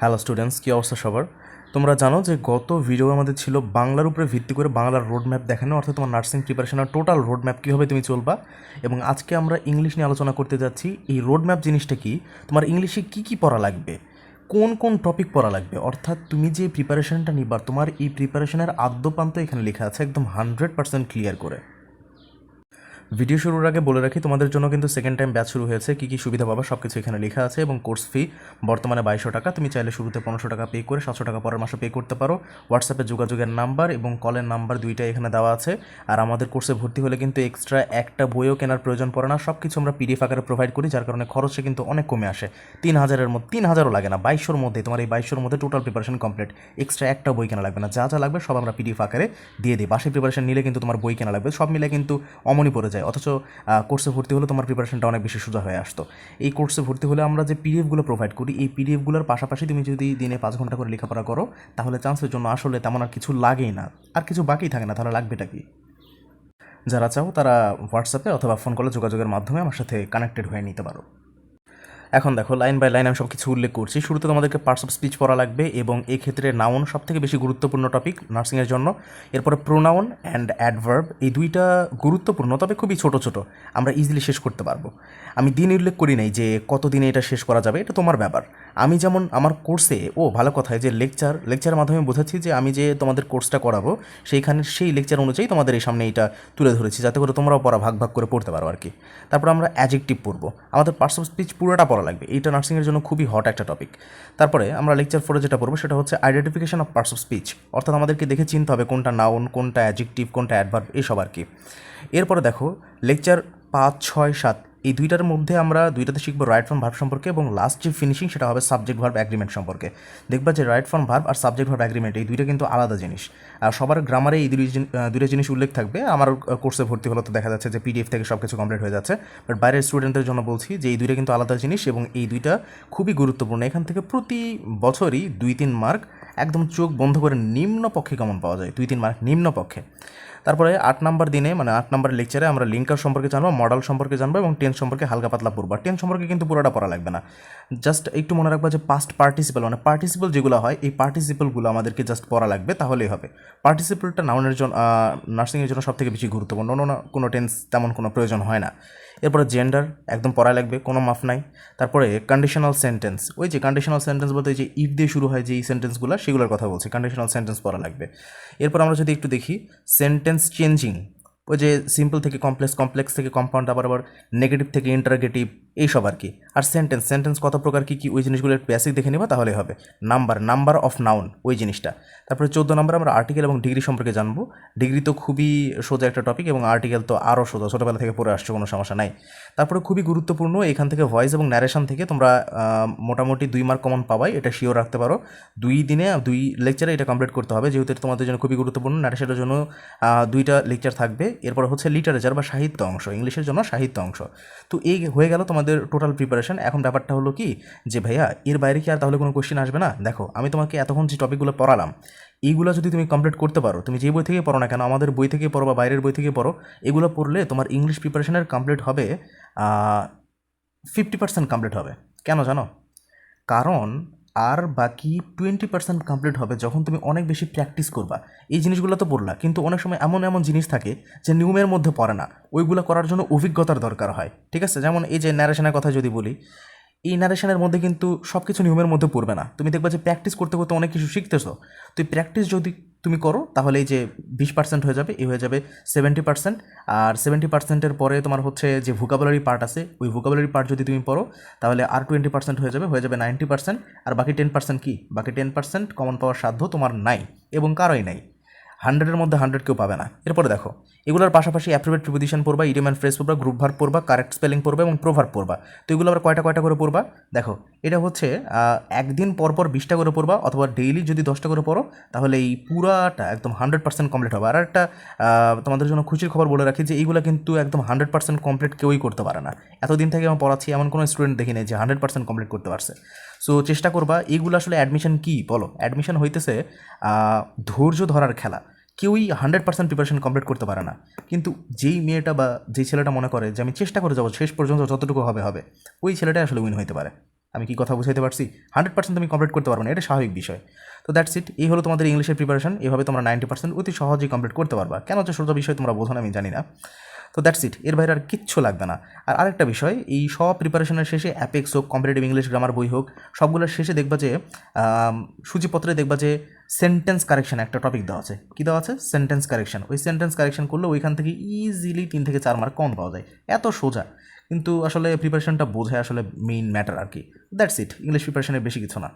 Hello students কী অবস্থা সবার? তোমরা জানো যে গত ভিডিও আমাদের ছিল বাংলার উপরে ভিত্তি করে বাংলার রোড ম্যাপ দেখানো, অর্থাৎ তোমার নার্সিং প্রিপারেশনের টোটাল রোড ম্যাপ কীভাবে তুমি চলবা? এবং আজকে আমরা ইংলিশ নিয়ে আলোচনা করতে যাচ্ছি, এই রোড ম্যাপ জিনিসটা কি? তোমার ইংলিশে কী কী পড়া লাগবে? কোন কোন টপিক পড়া লাগবে? অর্থাৎ তুমি যে প্রিপারেশনটা নিবার তোমার এই প্রিপারেশনের আদ্যপান্ত এখানে লেখা আছে একদম হান্ড্রেড পার্সেন্ট ক্লিয়ার করে। ভিডিও শুরুর আগে বলে রাখি, তোমাদের জন্য কিন্তু সেকেন্ড টাইম ব্যাচ শুরু হয়েছে। কী কী সুবিধা পাবা সব কিছু এখানে লেখা আছে এবং কোর্স ফি বর্তমানে বাইশশো টাকা। তুমি চাইলে শুরুতে পনেরোশো টাকা পে করে সাতশো টাকা পরের মাসে পে করতে পারো। হোয়াটসঅ্যাপে যোগাযোগের নাম্বার এবং কলের নাম্বার দুইটাই এখানে দেওয়া আছে। আর আমাদের কোর্সে ভর্তি হলে কিন্তু এক্সট্রা একটা বইও কেনার প্রয়োজন পড়ে না। সব কিছু আমরা পিডিএফ আকারে প্রোভাইড করি, যার কারণে খরচে কিন্তু অনেক কমে আসে। তিন হাজারের মধ্যে, তিন হাজারও লাগে না, বাইশশোর মধ্যে তোমার এই বাইশশোর মধ্যে টোটাল প্রিপারেশন কমপ্লিট এক্সট্রা একটা বই কেনা লাগবে না। যা যা লাগবে সব আমরা পিডিএফ আকারে দিয়ে দিই। বাসে প্রিপারেশন নিলে কিন্তু তোমার বই কেনা লাগবে। সব মিলে কিন্তু অমনি পড়ে যায়। অথচ কোর্সে ভর্তি হলে তোমার প্রিপারেশনটা অনেক বেশি সোজা হয়ে আসতো। এই কোর্সে ভর্তি হলে আমরা যে পিডিএফগুলো প্রোভাইড করি, এই পিডিএফগুলোর পাশাপাশি তুমি যদি দিনে পাঁচ ঘণ্টা করে লেখাপড়া করো, তাহলে চান্সের জন্য আসলে তেমন আর কিছু লাগেই না। আর কিছু বাকি থাকে না, তাহলে লাগবেটা কি? যারা চাও তারা হোয়াটসঅ্যাপে অথবা ফোন কলে যোগাযোগের মাধ্যমে আমার সাথে কানেক্টেড হয়ে নিতে পারো। এখন দেখো লাইন বাই লাইন আমি সব কিছু উল্লেখ করছি। শুরুতে তোমাদেরকে পার্টস অফ স্পিচ পড়া লাগবে এবং এই ক্ষেত্রে নাউন সব থেকে বেশি গুরুত্বপূর্ণ টপিক নার্সিংয়ের জন্য। এরপরে প্রোনাউন অ্যান্ড অ্যাডভার্ব এই দুইটা গুরুত্বপূর্ণ, তবে খুবই ছোট ছোট। আমরা ইজিলি শেষ করতে পারব। আমি দিন উল্লেখ করি নাই যে কত দিনে এটা শেষ করা যাবে, এটা তোমার ব্যাপার। আমি যেমন আমার কোর্সে ও ভালো কথায় যে লেকচার লেকচারের মাধ্যমে বোঝাচ্ছি যে আমি যে তোমাদের কোর্সটা করাবো সেইখানে সেই লেকচার অনুযায়ী তোমাদের এই সামনে এটা তুলে ধরেছি, যাতে করে তোমরাও পড়া ভাগ ভাগ করে পড়তে পারো আর কি। তারপর আমরা অ্যাজেক্টিভ পড়ব। আমাদের পার্টস অফ স্পিচ পুরোটা পড়া লাগবে। এইটা নার্সিংয়ের জন্য খুবই হট একটা টপিক তারপরে আমরা লেকচার ফোরে যেটা পড়ব সেটা হচ্ছে identification of parts of speech অর্থাৎ আমাদেরকে দেখে চিনতে হবে কোনটা নাউন কোনটা অ্যাজেক্টিভ কোনটা অ্যাডভার্ব এসব আর কি। এরপরে দেখো লেকচার পাঁচ, ছয়, সাত এই দুইটার মধ্যে আমরা দুইটাতে শিখব রাইট ফর্ম ভার্ব সম্পর্কে এবং লাস্ট যে ফিনিশিং সেটা হবে সাবজেক্ট ভার্ব অ্যাগ্রিমেন্ট সম্পর্কে। দেখবা যে রাইট ফর্ম ভার্ব আর সাবজেক্ট ভার্ব অ্যাগ্রিমেন্ট এই দুইটা কিন্তু আলাদা জিনিস। আর সবার গ্রামারে এই দুই দুইটা জিনিস উল্লেখ থাকবে। আমার কোর্সে ভর্তি হলো তো দেখা যাচ্ছে যে পিডিএফ থেকে সব কিছু কমপ্লিট হয়ে যাচ্ছে। বাট বাইরের স্টুডেন্টদের জন্য বলছি যে এই দুইটা কিন্তু আলাদা জিনিস এবং এই দুইটা খুবই গুরুত্বপূর্ণ। এখান থেকে প্রতি বছরই দুই তিন মার্ক একদম চোখ বন্ধ করে নিম্ন পক্ষে কেমন পাওয়া যায়? দুই, তিন মার্ক নিম্ন পক্ষে। তারপরে আট নাম্বার দিনে মানে আট নাম্বার লেকচারে আমরা লিঙ্কার সম্পর্কে জানব মডেল সম্পর্কে জানব এবং টেন্স সম্পর্কে হালকা পাতলা পড়ব। টেন্স সম্পর্কে কিন্তু পুরোটা পড়া লাগবে না। জাস্ট একটু মনে রাখবা যে পাস্ট পার্টিসিপাল মানে পার্টিসিপাল যেগুলো হয়, এই পার্টিসিপলগুলো আমাদেরকে জাস্ট পড়া লাগবে, তাহলেই হবে। পার্টিসিপলটা নাউনের জন্য নার্সিংয়ের জন্য সবথেকে বেশি গুরুত্বপূর্ণ। অন্য কোনো টেন্স তেমন কোনো প্রয়োজন হয় না। এরপরে জেন্ডার একদম পড়া লাগবে, কোনো মাফ নাই। তারপরে কন্ডিশনাল সেন্টেন্স ওই যে কন্ডিশনাল সেন্টেন্স বলতে যে ইফ দিয়ে শুরু হয় যে এই সেন্টেন্সগুলো সেগুলোর কথা বলছি কন্ডিশনাল সেন্টেন্স পড়া লাগবে। এরপর আমরা যদি একটু দেখি সেন্টেন্স চেঞ্জিং ওই যে সিম্পল থেকে কমপ্লেক্স কমপ্লেক্স থেকে কম্পাউন্ড আবার আবার নেগেটিভ থেকে ইন্টারগেটিভ এইসব আর কি। আর সেন্টেন্স সেন্টেন্স কত প্রকার, কী কী, ওই জিনিসগুলো একটু বেসিক দেখে নেবা, তাহলে হবে। নাম্বার নাম্বার অফ নাউন ওই জিনিসটা। তারপরে চোদ্দ নম্বর আমরা আর্টিকেল এবং ডিগ্রি সম্পর্কে জানব। ডিগ্রি তো খুবই সোজা একটা টপিক এবং আর্টিকেল তো আরও সোজা, ছোটোবেলা থেকে পড়ে আসছে, কোনো সমস্যা নাই। তারপরে খুবই গুরুত্বপূর্ণ, এখান থেকে ভয়েস এবং ন্যারেশন থেকে তোমরা মোটামুটি দুই মার্ক কমন পাবাই, এটা শিওর রাখতে পারো। দুই দিনে, দুই লেকচারে এটা কমপ্লিট করতে হবে, যেহেতু তোমাদের জন্য খুবই গুরুত্বপূর্ণ ন্যারেশনের জন্য দুইটা লেকচার থাকবে। এরপর হচ্ছে লিটারেচার বা সাহিত্য অংশ, ইংলিশের জন্য সাহিত্য অংশ। তো এই হয়ে গেল তোমাদের টোটাল প্রিপারেশন এখন ব্যাপারটা হলো কি যে ভাইয়া, এর বাইরে কি আর তাহলে কোনো কোশ্চেন আসবে না? দেখো, আমি তোমাকে এতক্ষণ যে টপিকগুলো পড়ালাম এইগুলো যদি তুমি কমপ্লিট করতে পারো, তুমি যে বই থেকে পড়ো না কেন, আমাদের বই থেকে পড়ো বা বাইরের বই থেকে পড়ো, এগুলো পড়লে তোমার ইংলিশ প্রিপারেশনের কমপ্লিট হবে ফিফটি পার্সেন্ট কমপ্লিট হবে। কেন জানো? কারণ আর বাকি টোয়েন্টি পার্সেন্ট কমপ্লিট হবে যখন তুমি অনেক বেশি প্র্যাকটিস করবা। এই জিনিসগুলো তো পড়লা কিন্তু অনেক সময় এমন এমন জিনিস থাকে যে নিয়মের মধ্যে পড়ে না। ওইগুলো করার জন্য অভিজ্ঞতার দরকার হয়, ঠিক আছে? যেমন এই যে ন্যারেশনের কথা যদি বলি এই ন্যারেশনের মধ্যে কিন্তু সব কিছু নিয়মের মধ্যে পড়বে না। তুমি দেখবা যে প্র্যাকটিস করতে করতে অনেক কিছু শিখতেছো। তুই প্র্যাকটিস যদি তুমি করো, তাহলে এই যে বিশ পার্সেন্ট হয়ে যাবে, এই হয়ে যাবে সেভেন্টি পার্সেন্ট আর সেভেন্টি পার্সেন্টের পরে তোমার হচ্ছে যে ভোকাবুলারি পার্ট আছে, ওই ভোকাবুলারি পার্ট যদি তুমি পড়ো, তাহলে আর টোয়েন্টি পার্সেন্ট হয়ে যাবে হয়ে যাবে নাইনটি পার্সেন্ট আর বাকি টেন পার্সেন্ট কী? বাকি টেন পার্সেন্ট কমন পাওয়ার সাধ্য তোমার নাই এবং কারোই নাই। হান্ড্রেডের মধ্যে হান্ড্রেড কেউ পাবে না। এরপরে দেখো, এগুলোর পাশাপাশি অ্যাপ্রিভেট প্রিপোজিশন পড়বা ইডিয়াম অ্যান্ড ফ্রেস পড়বা, গ্রুপ ভার্ব পড়বা, কারেক্ট স্পেলিং পড়বা এবং প্রোভার্ব পড়বা। তো এগুলো আবার কয়টা কয়টা করে পড়বা? দেখো, এটা হচ্ছে একদিন পর পর বিশটা করে পড়বা অথবা ডেইলি যদি দশটা করে পড়ো, তাহলে এই পুরাটা একদম হান্ড্রেড পার্সেন্ট কমপ্লিট হবে। আর একটা তোমাদের জন্য খুশির খবর বলে রাখি যে, এইগুলো কিন্তু একদম হান্ড্রেড পার্সেন্ট কমপ্লিট কেউই করতে পারে না। এতদিন থেকে আমি পড়াচ্ছি, এমন কোনো স্টুডেন্ট দেখি নাই যে হান্ড্রেড পার্সেন্ট কমপ্লিট করতে পারছে। সো চেষ্টা করবা এইগুলো আসলে অ্যাডমিশন কী, বলো? অ্যাডমিশন হইতেছে ধৈর্য ধরার খেলা। কেউই হান্ড্রেড পার্সেন্ট প্রিপারেশন কমপ্লিট করতে পারে না। কিন্তু যেই মেয়েটা বা যেই ছেলেটা মনে করে যে আমি চেষ্টা করে যাব, শেষ পর্যন্ত যতটুকু হবে হবে, ওই ছেলেটাই আসলে উইন হতে পারে। আমি কি কথা বুঝাইতে পারছি? হান্ড্রেড পার্সেন্ট তুমি কমপ্লিট করতে পারব না, এটা স্বাভাবিক বিষয়। তো দ্যাটস ইট এই হলো তোমাদের ইংলিশের প্রিপারেশন এভাবে তোমরা নাইনটি পার্সেন্ট অতি সহজেই কমপ্লিট করতে পারবা। কেন যে সোজা বিষয় তোমরা বোঝো না, আমি জানি না। তো দ্যাটস ইট এর বাইরে আর কিচ্ছু লাগবে না। আর আরেকটা বিষয়, এই সব প্রিপারেশনের শেষে অ্যাপেক্স হোক কম্পিটিটিভ ইংলিশ গ্রামার বই হোক, সবগুলোর শেষে দেখবা যে সূচিপত্রে দেখবা যে সেন্টেন্স কারেকশন একটা টপিক দেওয়া আছে। কী দেওয়া আছে? সেন্টেন্স কারেকশন ওই সেন্টেন্স কারেকশন করলে ওইখান থেকে ইজিলি তিন থেকে চার মার্ক কম পাওয়া যায়। এত সোজা। কিন্তু আসলে প্রিপারেশনটা বোঝায় আসলে মেইন ম্যাটার আর কি। দ্যাটস ইট ইংলিশ প্রিপারেশনের বেশি কিছু না।